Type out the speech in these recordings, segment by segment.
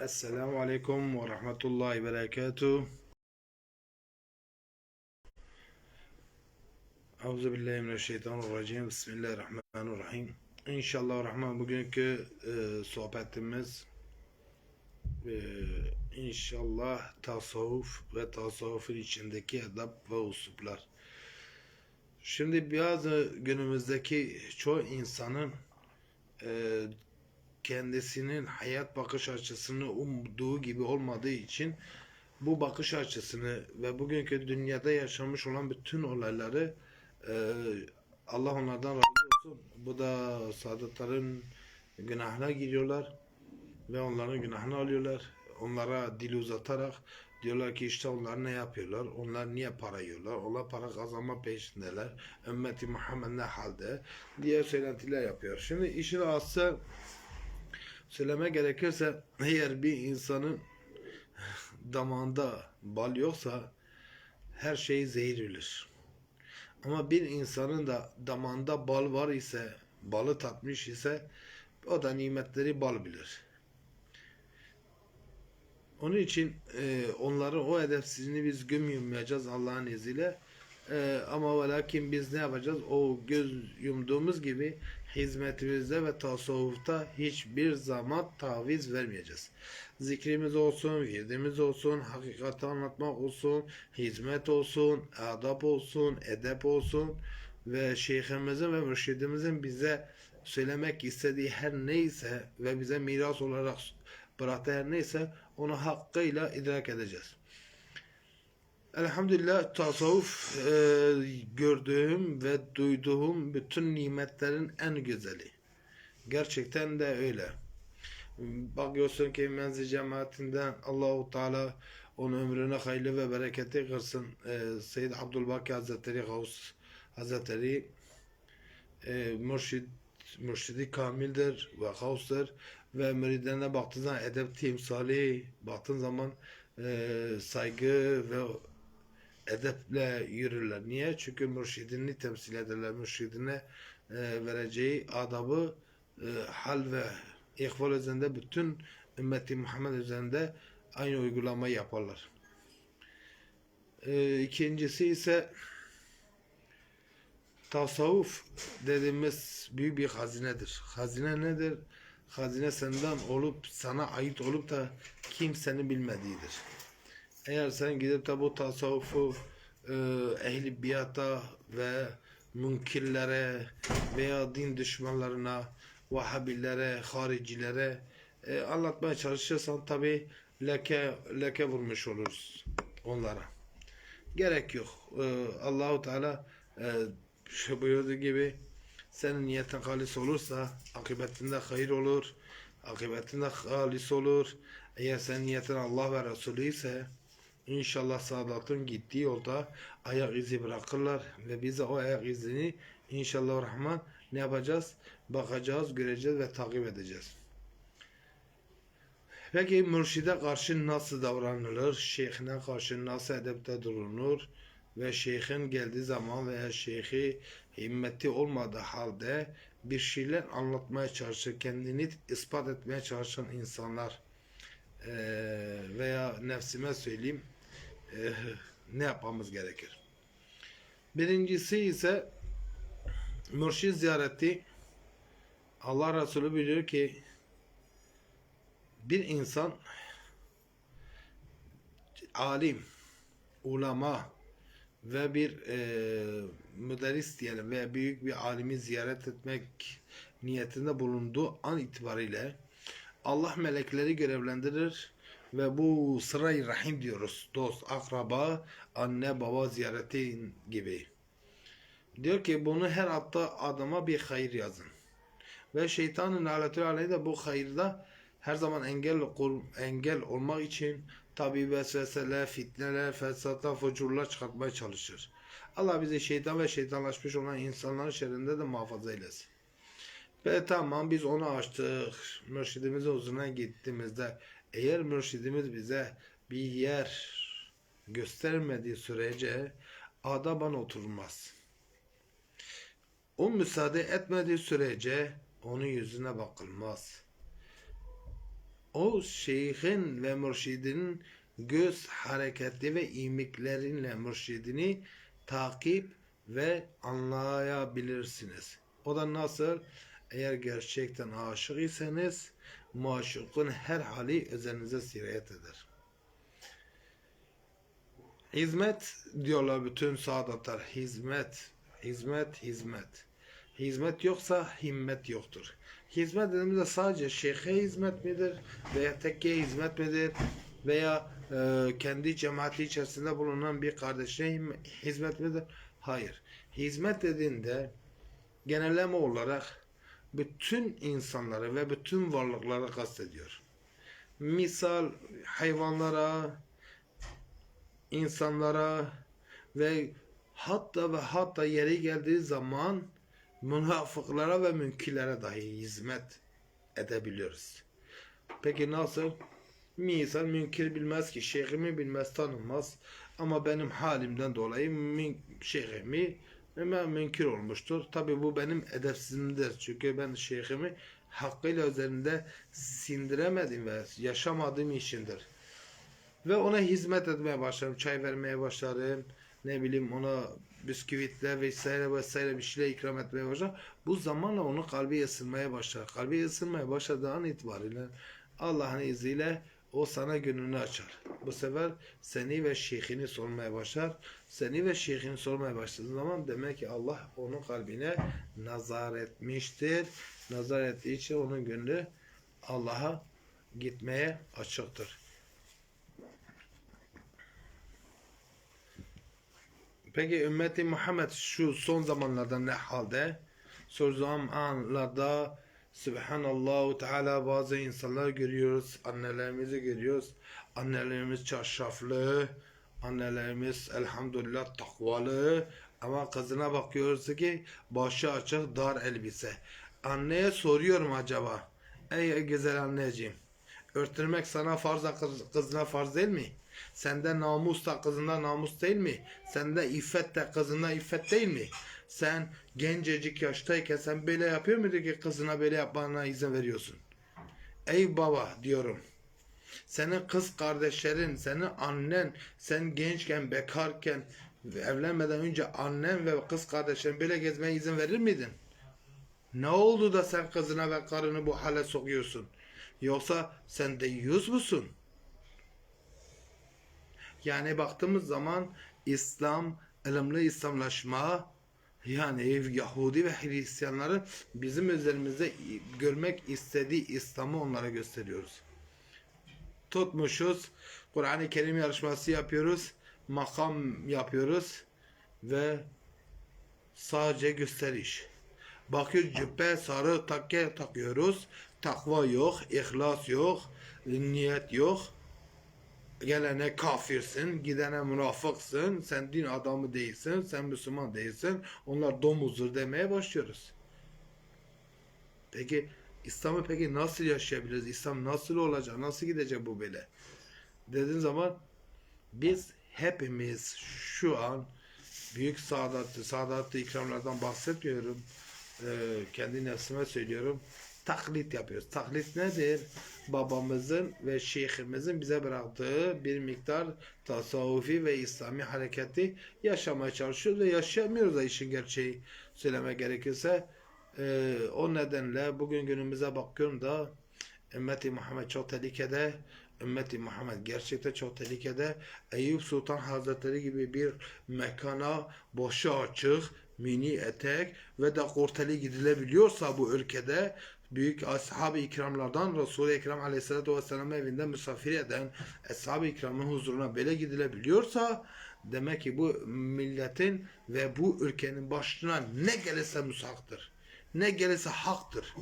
Esselamu Aleyküm ve Rahmetullahi Berekatuhu. Euzubillahimineşşeytanirracim. Bismillahirrahmanirrahim. İnşallah Rahman bugünkü e, sohbetimiz e, inşallah tasavvuf ve tasavvufun içindeki edep ve usuplar. Şimdi bazı günümüzdeki çoğu insanın e, kendisinin hayat bakış açısını umduğu gibi olmadığı için bu bakış açısını ve bugünkü dünyada yaşamış olan bütün olayları e, Allah onlardan razı olsun. Bu da sadıkların günahına giriyorlar ve onların günahını alıyorlar. Onlara dil uzatarak diyorlar ki işte onlar ne yapıyorlar? Onlar niye para yiyorlar? Onlar para kazanma peşindeler. Ümmeti Muhammed ne halde? diye söylentiler yapıyor. Şimdi işin aslı söyleme gerekirse eğer bir insanın damağında bal yoksa her şey zehirlidir. Ama bir insanın da damağında bal var ise, balı tatmış ise o da nimetleri bal bilir. Onun için e, onların o edepsizliğini biz gömüyemeyeceğiz Allah'ın izniyle. E, ama ve lakin biz ne yapacağız? O göz yumduğumuz gibi hizmetimizde ve tasavvufta hiçbir zaman taviz vermeyeceğiz. Zikrimiz olsun, virdimiz olsun, hakikati anlatmak olsun, hizmet olsun, adab olsun, edep olsun ve şeyhimizin ve mürşidimizin bize söylemek istediği her neyse ve bize miras olarak bıraktığı her neyse onu hakkıyla idrak edeceğiz. Elhamdülillah tasavvuf e, gördüğüm ve duyduğum bütün nimetlerin en güzeli. Gerçekten de öyle. Bakıyorsun ki menzil cemaatinden Allahu Teala onun ömrüne hayırlı ve bereketi kırsın. E, Seyyid Abdülbaki Hazretleri Gavs Hazretleri e, mürşid, mürşidi kamildir ve gavsdır ve müridlerine baktığın zaman edep timsali baktığın zaman e, saygı ve edeple yürürler. Niye? Çünkü mürşidini temsil ederler. Mürşidine e, vereceği adabı e, hal ve ihval üzerinde bütün ümmeti Muhammed üzerinde aynı uygulamayı yaparlar. E, ikincisi ise tasavvuf dediğimiz büyük bir hazinedir. Hazine nedir? Hazine senden olup sana ait olup da kimsenin bilmediğidir. Eğer sen gidip de bu tasavvufu e, ehli biata ve münkirlere veya din düşmanlarına, Vahabilere, haricilere e, anlatmaya çalışırsan tabi leke leke vurmuş oluruz onlara. Gerek yok. E, Allahu Teala e, şu buyurduğu gibi senin niyetin halis olursa akıbetinde hayır olur. Akıbetinde halis olur. Eğer senin niyetin Allah ve Resulü ise İnşallah Sadat'ın gittiği yolda ayak izi bırakırlar ve bize o ayak izini inşallah Rahman ne yapacağız? Bakacağız, göreceğiz ve takip edeceğiz. Peki mürşide karşı nasıl davranılır? Şeyhine karşı nasıl edepte durulur? Ve şeyhin geldiği zaman veya şeyhi himmeti olmadığı halde bir şeyler anlatmaya çalışır, kendini ispat etmeye çalışan insanlar veya nefsime söyleyeyim ne yapmamız gerekir? Birincisi ise mürşid ziyareti Allah Resulü biliyor ki bir insan alim, ulama ve bir e, müderris diyelim veya büyük bir alimi ziyaret etmek niyetinde bulunduğu an itibariyle Allah melekleri görevlendirir ve bu sırayı rahim diyoruz. Dost, akraba, anne, baba ziyareti gibi. Diyor ki bunu her hafta adama bir hayır yazın. Ve şeytanın aletü aleyhi de bu hayırda her zaman engel engel olmak için tabi vesveseler, fitneler, fesatlar, fucurlar çıkartmaya çalışır. Allah bizi şeytan ve şeytanlaşmış olan insanların şerrinde de muhafaza eylesin. Ve tamam biz onu açtık. Mürşidimizin huzuruna gittiğimizde eğer mürşidimiz bize bir yer göstermediği sürece adaban oturmaz. O müsaade etmediği sürece onun yüzüne bakılmaz. o şeyhin ve mürşidinin göz hareketi ve imliklerinle mürşidini takip ve anlayabilirsiniz. O da nasıl? Eğer gerçekten aşık iseniz maşukun her hali üzerinize sirayet eder. Hizmet diyorlar bütün saadatlar. Hizmet, hizmet, hizmet. Hizmet yoksa himmet yoktur. Hizmet dediğimizde sadece şeyhe hizmet midir veya tekke hizmet midir veya e, kendi cemaati içerisinde bulunan bir kardeşine hizmet midir? Hayır. Hizmet dediğinde genelleme olarak bütün insanları ve bütün varlıkları kastediyor. Misal hayvanlara, insanlara ve hatta ve hatta yeri geldiği zaman münafıklara ve münkirlere dahi hizmet edebiliyoruz. Peki nasıl? Misal münkir bilmez ki, şeyhimi bilmez, tanınmaz. Ama benim halimden dolayı şeyhimi hemen münkir olmuştur. Tabi bu benim edepsizimdir. Çünkü ben şeyhimi hakkıyla üzerinde sindiremedim ve yaşamadığım içindir. Ve ona hizmet etmeye başlarım. Çay vermeye başlarım. Ne bileyim ona bisküvitle vesaire vesaire bir şeyler ikram etmeye başlar. Bu zamanla onun kalbi ısınmaya başlar. Kalbi ısınmaya başladığı an itibariyle Allah'ın izniyle o sana gönlünü açar. Bu sefer seni ve şeyhini sormaya başlar. Seni ve şeyhini sormaya başladığı zaman demek ki Allah onun kalbine nazar etmiştir. Nazar ettiği için onun gönlü Allah'a gitmeye açıktır. Peki ümmeti Muhammed şu son zamanlarda ne halde? Son zamanlarda Subhanallahu Teala bazı insanlar görüyoruz. Annelerimizi görüyoruz. Annelerimiz çarşaflı. Annelerimiz elhamdülillah takvalı. Ama kızına bakıyoruz ki başı açık dar elbise. Anneye soruyorum acaba. Ey güzel anneciğim. Örtülmek sana farz kız- kızına farz değil mi? Sende namus da kızında namus değil mi? Sende iffet de kızında iffet değil mi? Sen gencecik yaştayken sen böyle yapıyor muydun ki kızına böyle yapmana izin veriyorsun? Ey baba diyorum. Senin kız kardeşlerin, senin annen, sen gençken, bekarken, evlenmeden önce annen ve kız kardeşlerin böyle gezmeye izin verir miydin? Ne oldu da sen kızına ve karını bu hale sokuyorsun? Yoksa sen de yüz musun? Yani baktığımız zaman İslam, ılımlı İslamlaşma yani Yahudi ve Hristiyanların bizim üzerimizde görmek istediği İslam'ı onlara gösteriyoruz. Tutmuşuz, Kur'an-ı Kerim yarışması yapıyoruz, makam yapıyoruz ve sadece gösteriş. Bakıyoruz cübbe, sarı takke takıyoruz. Takva yok, ihlas yok, niyet yok. Gelene kafirsin, gidene münafıksın, sen din adamı değilsin, sen Müslüman değilsin, onlar domuzdur demeye başlıyoruz. Peki İslam'ı peki nasıl yaşayabiliriz? İslam nasıl olacak? Nasıl gidecek bu böyle? Dediğin zaman biz hepimiz şu an büyük saadatlı, saadatlı ikramlardan bahsetmiyorum. Ee, kendi nefsime söylüyorum. Taklit yapıyoruz. Taklit nedir? Babamızın ve şeyhimizin bize bıraktığı bir miktar tasavvufi ve İslami hareketi yaşamaya çalışıyoruz ve yaşayamıyoruz da işin gerçeği söylemek gerekirse. Ee, o nedenle bugün günümüze bakıyorum da ümmeti Muhammed çok tehlikede. Ümmeti Muhammed gerçekten çok tehlikede. Eyüp Sultan Hazretleri gibi bir mekana boşu açık, mini etek ve de korteli gidilebiliyorsa bu ülkede büyük ashab-ı ikramlardan Resul-i Ekrem aleyhissalatü vesselam evinde misafir eden ashab-ı ikramın huzuruna böyle gidilebiliyorsa demek ki bu milletin ve bu ülkenin başına ne gelirse musaktır. Ne gelirse haktır.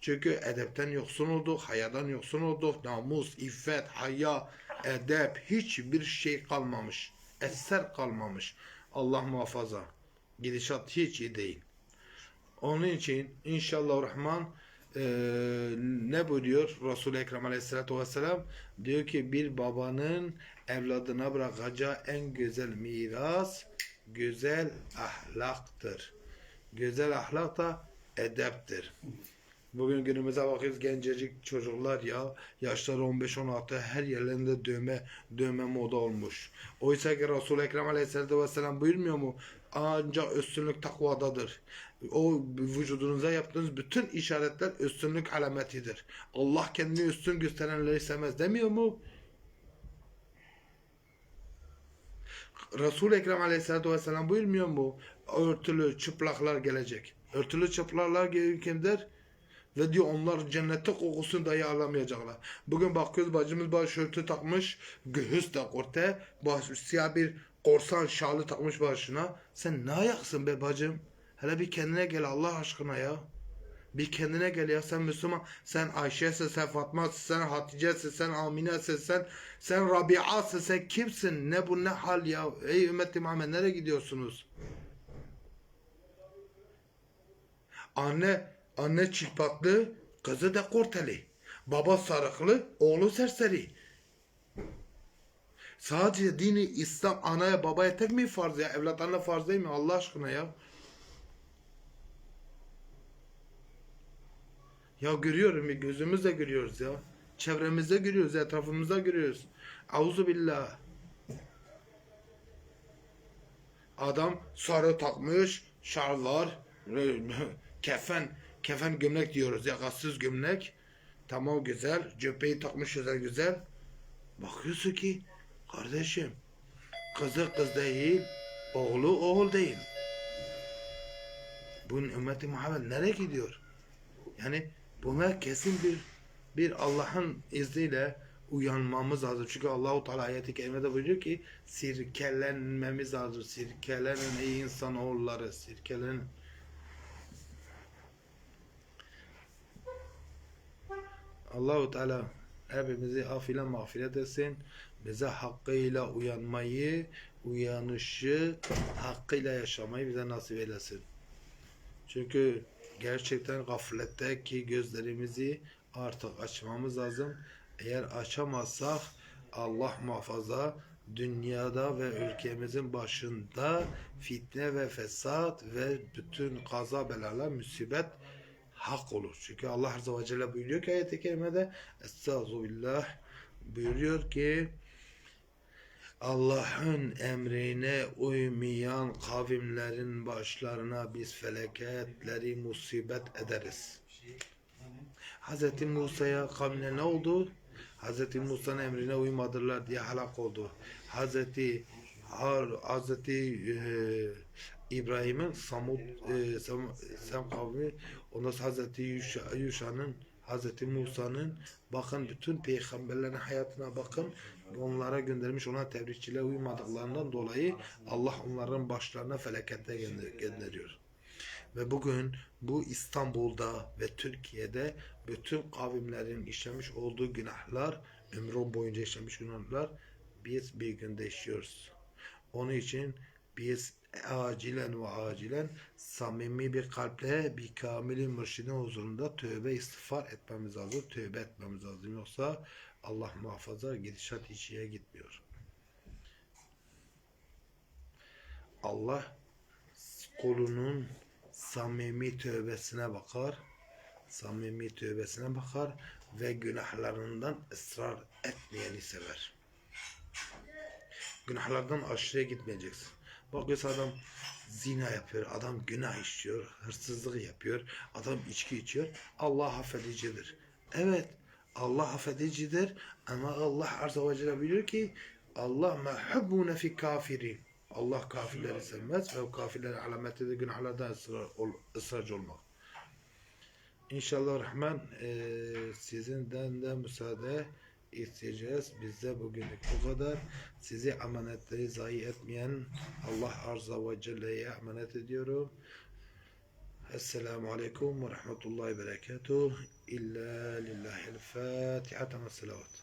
Çünkü edepten yoksun olduk, hayadan yoksun olduk, namus, iffet, haya, edep hiçbir şey kalmamış. Eser kalmamış. Allah muhafaza. Gidişat hiç iyi değil. Onun için inşallah Rahman eee, ne buyuruyor Resul-i Ekrem Aleyhisselatü Vesselam? Diyor ki bir babanın evladına bırakacağı en güzel miras güzel ahlaktır. Güzel ahlak da edeptir. Bugün günümüze bakıyoruz gencecik çocuklar ya yaşları 15-16 her yerlerinde dövme dövme moda olmuş. Oysa ki Resul-i Ekrem Aleyhisselatü Vesselam buyurmuyor mu? Ancak üstünlük takvadadır. O vücudunuza yaptığınız bütün işaretler üstünlük alametidir. Allah kendini üstün gösterenleri sevmez demiyor mu? Resul-i Ekrem Aleyhisselatü Vesselam buyurmuyor mu? Örtülü çıplaklar gelecek. Örtülü çıplaklar kimdir? Ve diyor onlar cennette kokusunu dahi alamayacaklar. Bugün bakıyoruz bacımız başörtü takmış. Göğüs de orta. Baş, siyah bir korsan şalı takmış başına. Sen ne ayaksın be bacım? Hele bir kendine gel Allah aşkına ya. Bir kendine gel ya sen Müslüman. Sen Ayşe'sin, sen Fatma'sın, sen Hatice'sin, sen Amine'sin, sen sen Rabia'sın, sen kimsin? Ne bu ne hal ya? Ey ümmeti Muhammed nereye gidiyorsunuz? Anne, anne çilpaklı, kızı dekolteli. Baba sarıklı, oğlu serseri. Sadece dini İslam anaya babaya tek mi farz ya? Evlatlarına farz değil mi? Allah aşkına ya. Ya görüyorum, gözümüzle görüyoruz ya. Çevremizde görüyoruz, etrafımızda görüyoruz. Auzu billah. Adam sarı takmış, şarlar, kefen, kefen gömlek diyoruz, yakasız gömlek. Tamam güzel, cübbeyi takmış güzel güzel. Bakıyorsun ki, kardeşim, kızı kız değil, oğlu oğul değil. Bunun ümmeti Muhammed nereye gidiyor? Yani buna kesin bir bir Allah'ın izniyle uyanmamız lazım. Çünkü Allahu Teala ayeti kerimede buyuruyor ki sirkelenmemiz lazım. Sirkelenin ey insan oğulları sirkelenin. Allahu Teala hepimizi af ile mağfiret etsin. Bize hakkıyla uyanmayı, uyanışı, hakkıyla yaşamayı bize nasip eylesin. Çünkü gerçekten gafletteki gözlerimizi artık açmamız lazım. Eğer açamazsak Allah muhafaza dünyada ve ülkemizin başında fitne ve fesat ve bütün kaza belalar musibet hak olur. Çünkü Allah Azze ve Celle buyuruyor ki ayet-i kerimede Estağfirullah buyuruyor ki Allah'ın emrine uymayan kavimlerin başlarına biz felaketleri musibet ederiz. Hz. Musa'ya kavmine ne oldu? Hz. Musa'nın emrine uymadılar diye helak oldu. Hz. Har, Hz. İbrahim'in Samud e, Sam, Sam kavmi ondan. Yuşa, Yuşa'nın Hz. Musa'nın bakın bütün peygamberlerin hayatına bakın onlara göndermiş olan tebrikçilere uymadıklarından dolayı Allah onların başlarına felakette gönder- gönderiyor. Ve bugün bu İstanbul'da ve Türkiye'de bütün kavimlerin işlemiş olduğu günahlar, ömrü boyunca işlemiş günahlar biz bir günde işliyoruz. Onun için biz acilen ve acilen samimi bir kalple bir kamili mürşidin huzurunda tövbe istiğfar etmemiz lazım. Tövbe etmemiz lazım. Yoksa Allah muhafaza gidişat hiç iyiye gitmiyor. Allah kulunun samimi tövbesine bakar. Samimi tövbesine bakar ve günahlarından ısrar etmeyeni sever. Günahlardan aşırıya gitmeyeceksin. Bakıyorsun adam zina yapıyor, adam günah işliyor, hırsızlık yapıyor, adam içki içiyor. Allah affedicidir. Evet, Allah affedicidir ama Allah arza ve celle biliyor ki Allah mehubbune fi kafirin. Allah kafirleri sevmez ve o kafirlerin alameti de günahlardan ısrar, ol, ısrarcı olmak. İnşallah Rahman eee sizinden de müsaade isteyeceğiz. Bizde bugünlük bu kadar. Sizi emanetleri zayi etmeyen Allah Arza ve Celle'ye emanet ediyorum. Esselamu Aleyküm ve Rahmetullahi Berekatuhu. İlla lillahil Fatiha. Selavat.